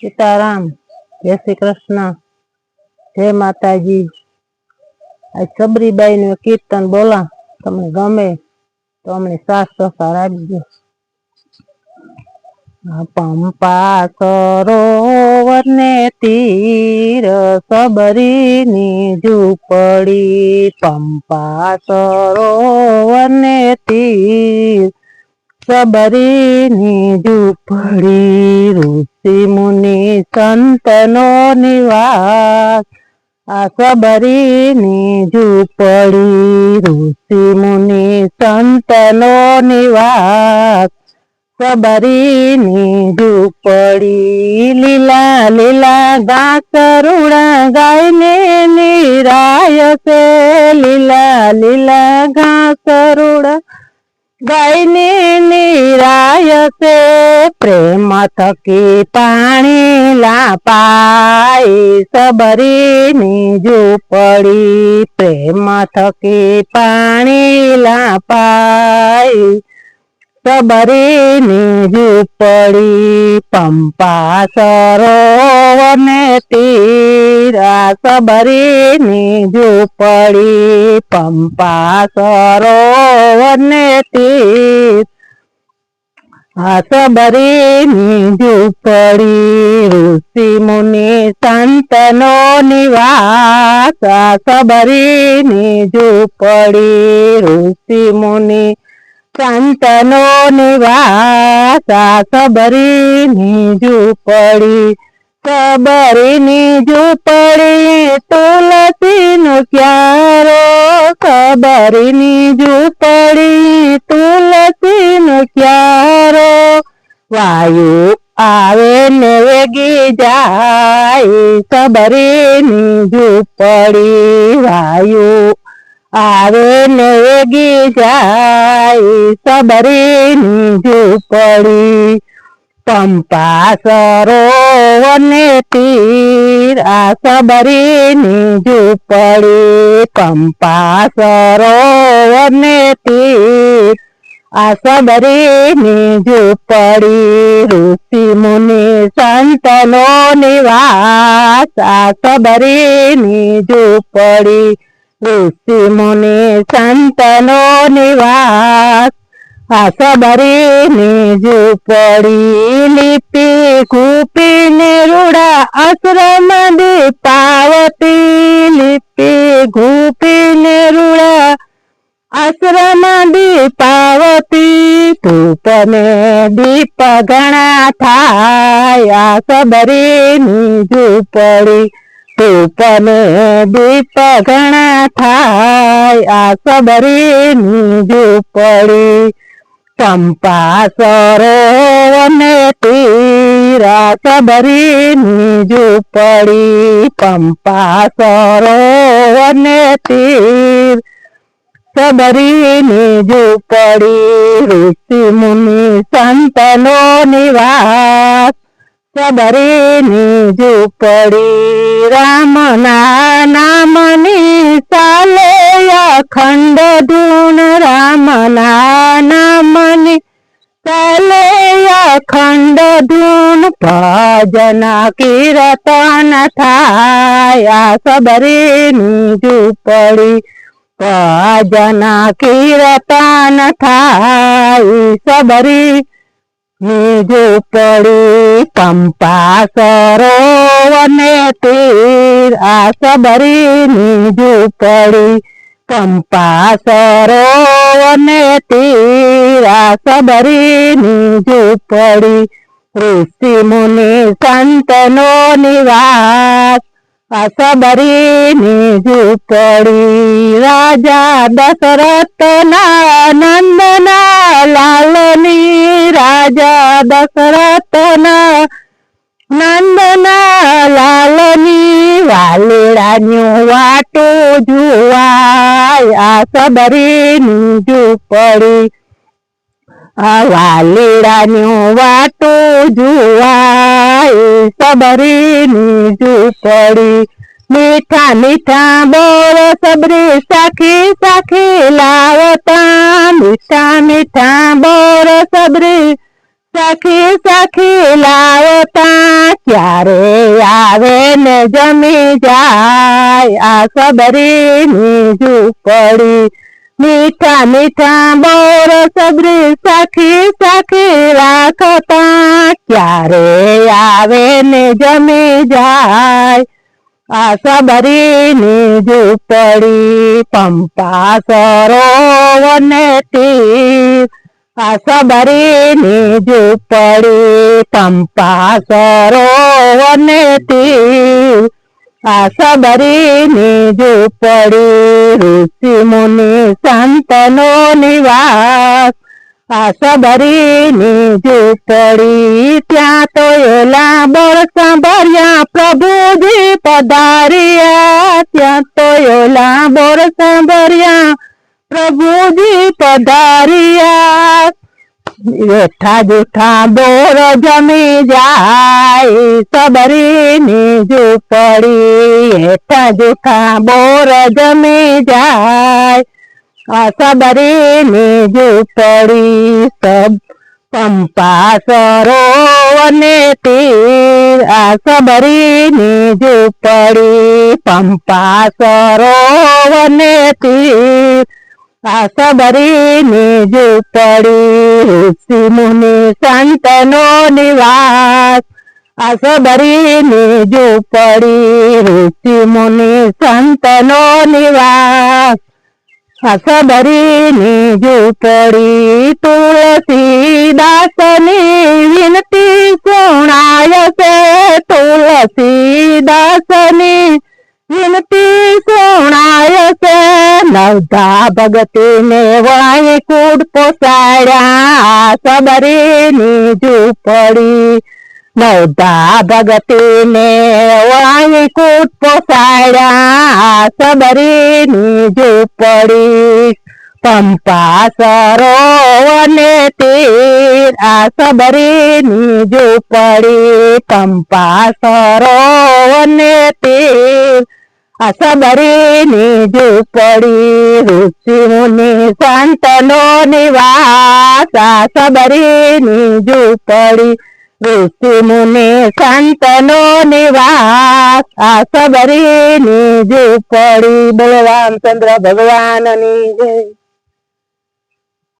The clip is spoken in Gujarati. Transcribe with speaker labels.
Speaker 1: સીતારામ જય શ્રી કૃષ્ણ જય માતાજી આ સબરીબાઈ નું કીર્તન બોલા તમને ગમે તો અમને સાથ સહકાર આપજો આ પંપા સરોવર ને તીર સબરીની ઝૂંપડી પંપા સરોવર ને તીર સબરીની ઝૂંપડી ઋષિ મુનિ સંતનો નિવાસ. આ સબરીની ઝૂંપડી ઋષિ મુનિ સંતનો નિવાસ. સબરીની ઝૂંપડી લીલા લીલા ઘાસ રૂડા ગાયને નિરાય છે. લીલા લીલા ઘાસ રૂડા ગાયને નિરાય છે પ્રેમ થકી પાણી લાપાય સબરીની ઝૂંપડી. પ્રેમ થકી પાણી લાપાય સબરીની ઝૂંપડી. પંપા સરોવરને તીરા સબરીની ઝૂંપડી. પંપા સરોવર ને તીર આ સબરીની ઝૂંપડી ઋષિ મુનિ સંતનો નિવાસ આ સબરીની ઝૂંપડી ઋષિ મુનિ સંતનો નિવાસ આ સબરીની ઝૂંપડી સબરીની ઝૂંપડી તુલસીનો ક્યારો સબરીની ઝૂંપડી તુલસીનો ક્યારો વાયુ આવે ને વેગી જાય સબરીની ઝૂંપડી વાયુ આવે ને વેગી જાય સબરીની ઝૂંપડી. પંપા સરોવર ને તીર, આ સબરીની ઝૂંપડી. પંપા સરોવર ને તીર આ સબરીની ઝૂંપડી ઋષિ મુનિ સંતનો નિવાસ આ સબરીની ઝૂંપડી ઋષિ મુનિ સંતનો નિવાસ આ સબરીની ઝૂંપડી લીપી ઘૂપીને રૂડા આશ્રમ દીપાવતી. લીપી ઘૂપીને રૂડા ધૂપને દીપ ઘણા થાય, સબરીની ઝૂંપડી. ધૂપને દીપ ઘણા થાય, સબરીની ઝૂંપડી. ચંપા સરોવને તીરા સબરીની ઝૂંપડી. પંપા સરોવને તીર સબરીની ઝૂંપડી ઋષિ મુનિ સંતનો નિવાસ સબરીની ઝૂંપડી રામના નામની ચાલે અખંડ ધૂન રામના નામની ચાલે અખંડ ધૂન ભજન કીર્તન થાય. સબરીની ઝૂંપડી ભજન કીર્તન થાય સબરી પડી પંપા સરોવને તીર. આ સબરીની ઝૂંપડી પંપા સરોવને તીર. આ સબરીની પડી ઋષિ મુનિ સંતનો નિવાસ સબરીની ઝૂંપડી, રાજા દશરથના નંદના, લાલની રાજા દશરથના નંદના, લાલની વાલેડાનું વાટો જુવાય, આ સબરીની ઝૂંપડી વાલેડાનું વાટો જુવાય, સબરીની ઝૂંપડી. મીઠા મીઠા બોર સબરી સાખી સાખી લાવતા મીઠા મીઠા બોર સબરી સખી સખી લાવતા ક્યારે આવે ને જમી જાય આ સબરીની ઝૂંપડી મીઠા મીઠા બોર સબરી સાખી સાખી રાખતા ક્યારે આવે ને જમી જાય આ સબરીની ઝૂંપડી પંપા સરોવર ને તીર આ સબરીની ઝૂંપડી પંપા સરોવર ને તીર આ સબરીની ઝૂંપડી ઋષિ મુનિ સંતનો નિવાસ. આ સબરીની ઝૂંપડી ત્યાં તો એલા બોર સાંભળ્યા, પ્રભુજી પધાર્યા. ત્યાં તો એલા બોર સાંભળ્યા, પ્રભુજી પધાર્યા. બેઠા જૂઠા બોર જમી જાય સબરીની ઝૂંપડી હેઠા જૂઠા બોર જમી જાય આ સબરીની ઝૂંપડી સબ પંપા સરોવર ને તીર આ સબરીની ઝૂંપડી પંપા સરોવર ને તીર આ સબરીની ઝૂંપડી મુનિ સંતનો નિવાસ. આ સબરીની ઝૂંપડી ઋષિ મુનિ સંતનો નિવાસ. આ સબરીની ઝૂંપડી તુલસી ભગતીને વણાય કૂડ પોસાડ્યા સબરીની ઝૂંપડી નવધા ભગતીને વણાય કૂડ પોસાડ્યા સબરીની ઝૂંપડી પંપા સરોવર ને તીર આ સબરીની ઝૂંપડી પંપા સરોવર ને તીર આ સબરીની ઝૂંપડી ઋષિ મુનિ સંતનો નિવાસ. આ સબરીની ઝૂંપડી ઋષિ મુનિ સંતનો નિવાસ. આ